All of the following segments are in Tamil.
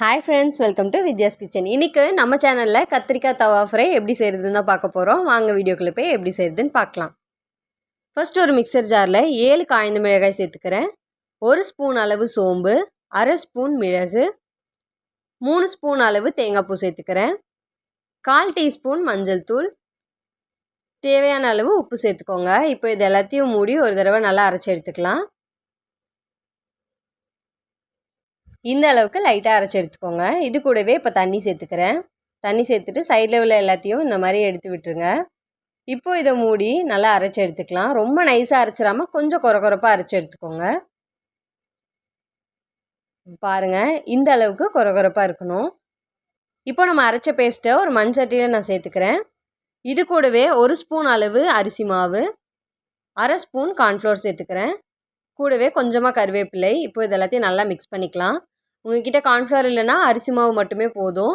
Hi friends welcome to Vidya's kitchen இன்றைக்கு நம்ம சேனலில் கத்திரிக்காய் தவா ஃப்ரை எப்படி செய்கிறதுன்னு தான் பார்க்க போகிறோம் வாங்க வீடியோக்குள்ளே போய் எப்படி செய்கிறதுன்னு பார்க்கலாம். ஃபஸ்ட் ஒரு மிக்சர் ஜாரில் ஏழு காய்ந்த மிளகாய் சேர்த்துக்கிறேன். ஒரு ஸ்பூன் அளவு சோம்பு அரை ஸ்பூன் மிளகு மூணு ஸ்பூன் அளவு தேங்காய் பூ சேர்த்துக்கிறேன். கால் டீஸ்பூன் மஞ்சள் தூள். தேவையான அளவு உப்பு சேர்த்துக்கோங்க. இப்போ இது எல்லாத்தையும் மூடி ஒரு தடவை நல்லா அரைச்சி எடுத்துக்கலாம். இந்த அளவுக்கு லைட்டாக அரைச்சி எடுத்துக்கோங்க. இது கூடவே இப்போ தண்ணி சேர்த்துக்கிறேன். தண்ணி சேர்த்துட்டு சைடில் உள்ள எல்லாத்தையும் இந்த மாதிரி எடுத்து விட்டுருங்க. இப்போது இதை மூடி நல்லா அரைச்சி எடுத்துக்கலாம். ரொம்ப நைஸாக அரைச்சிடாமல் கொஞ்சம் குறை குறைப்பாக அரைச்சி எடுத்துக்கோங்க. பாருங்கள் இந்த அளவுக்கு குறை குறைப்பாக இருக்கணும். இப்போ நம்ம அரைச்ச பேஸ்ட்டை ஒரு மண் சட்டியில் நான் சேர்த்துக்கிறேன். இது கூடவே ஒரு ஸ்பூன் அளவு அரிசி மாவு அரை ஸ்பூன் கார்ன்ஃப்ளோர் சேர்த்துக்கிறேன். கூடவே கொஞ்சமாக கருவேப்பிலை. இப்போ இது எல்லாத்தையும் நல்லா மிக்ஸ் பண்ணிக்கலாம். உங்ககிட்ட கார்ன்ஃப்ளவர் இல்லைன்னா அரிசி மாவு மட்டுமே போதும்.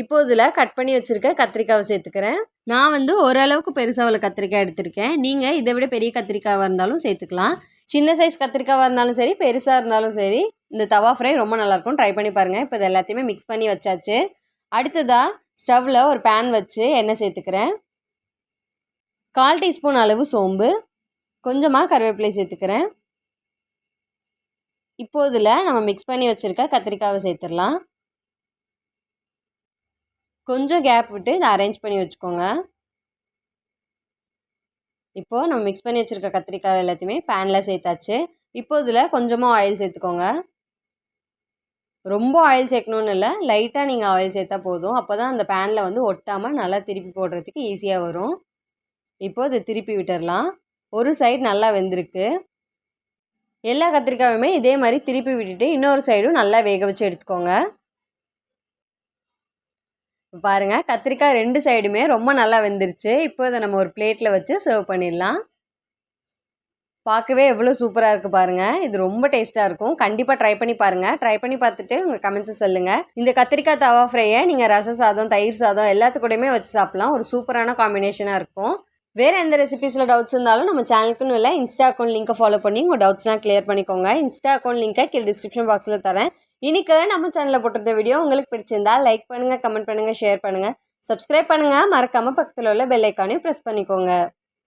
இப்போ இதில் கட் பண்ணி வச்சுருக்க கத்திரிக்காவை சேர்த்துக்கிறேன். நான் வந்து ஓரளவுக்கு பெருசாக உள்ள கத்திரிக்காய் எடுத்திருக்கேன். நீங்கள் இதை விட பெரிய கத்திரிக்காவாக இருந்தாலும் சேர்த்துக்கலாம். சின்ன சைஸ் கத்திரிக்காவாக இருந்தாலும் சரி பெருசாக இருந்தாலும் சரி இந்த தவா ஃப்ரை ரொம்ப நல்லாயிருக்கும் ட்ரை பண்ணி பாருங்கள் இப்போ இது எல்லாத்தையுமே மிக்ஸ் பண்ணி வச்சாச்சு. அடுத்ததாக ஸ்டவ்வில் ஒரு பேன் வச்சு எண்ணெய் சேர்த்துக்கிறேன். கால் டீஸ்பூன் அளவு சோம்பு. கொஞ்சமாக கருவேப்பிலை சேர்த்துக்கிறேன். இப்போ இதில் நம்ம மிக்ஸ் பண்ணி வச்சுருக்க கத்திரிக்காவை சேர்த்துடலாம் கொஞ்சம் கேப் விட்டு இதை அரேஞ்ச் பண்ணி வச்சுக்கோங்க. இப்போது நம்ம மிக்ஸ் பண்ணி வச்சுருக்க கத்திரிக்காய் எல்லாத்தையுமே பேனில் சேர்த்தாச்சு இப்போ இதில் கொஞ்சமாக ஆயில் சேர்த்துக்கோங்க ரொம்ப ஆயில் சேர்க்கணுன்னு இல்லை லைட்டாக நீங்கள் ஆயில் சேர்த்தா போதும். அப்போ தான் அந்த பேனில் வந்து ஒட்டாமல் நல்லா திருப்பி போடுறதுக்கு ஈஸியாக வரும். இப்போது இதை திருப்பி விட்டுடலாம் ஒரு சைடு நல்லா வெந்திருக்கு. எல்லா கத்திரிக்காயுமே இதே மாதிரி திருப்பி விட்டுட்டு இன்னொரு சைடும் நல்லா வேக வச்சு எடுத்துக்கோங்க. பாருங்கள் கத்திரிக்காய் ரெண்டு சைடுமே ரொம்ப நல்லா வெந்துருச்சு. இப்போ இதை நம்ம ஒரு பிளேட்டில் வச்சு சர்வ் பண்ணிடலாம். பார்க்கவே எவ்வளோ சூப்பராக இருக்குது பாருங்கள் இது ரொம்ப டேஸ்ட்டாக இருக்கும். கண்டிப்பாக ட்ரை பண்ணி பாருங்கள் ட்ரை பண்ணி பார்த்துட்டு உங்கள் கமெண்ட்ஸை சொல்லுங்கள் இந்த கத்திரிக்காய் தவா ஃப்ரையை நீங்கள் ரச சாதம் தயிர் சாதம் எல்லாத்துக்கூடயுமே வச்சு சாப்பிட்லாம். ஒரு சூப்பரான காம்பினேஷனாக இருக்கும். வேறு எந்த ரெசிபீஸில் டவுட்ஸ் இருந்தாலும் நம்ம சேனலுக்குன்னு இல்லை இன்ஸ்டா அக்கௌண்ட் லிங்க்கை ஃபாலோ பண்ணி உங்கள் டவுட்ஸ்லாம் கிளியர் பண்ணிக்கோங்க. இன்ஸ்டா அக்கௌண்ட் லிங்க்கை கீழே டிஸ்கிரிப்ஷன் பாக்ஸில் தரேன். இன்றைக்கி நம்ம சேனலில் போட்டிருந்த வீடியோ உங்களுக்கு பிடிச்சிருந்தா லைக் பண்ணுங்கள் கமெண்ட் பண்ணுங்கள் ஷேர் பண்ணுங்கள் சப்ஸ்கிரைப் பண்ணுங்கள் மறக்காமல் பக்கத்தில் உள்ள பெல் ஐக்கானையும் ப்ரெஸ் பண்ணிக்கோங்க.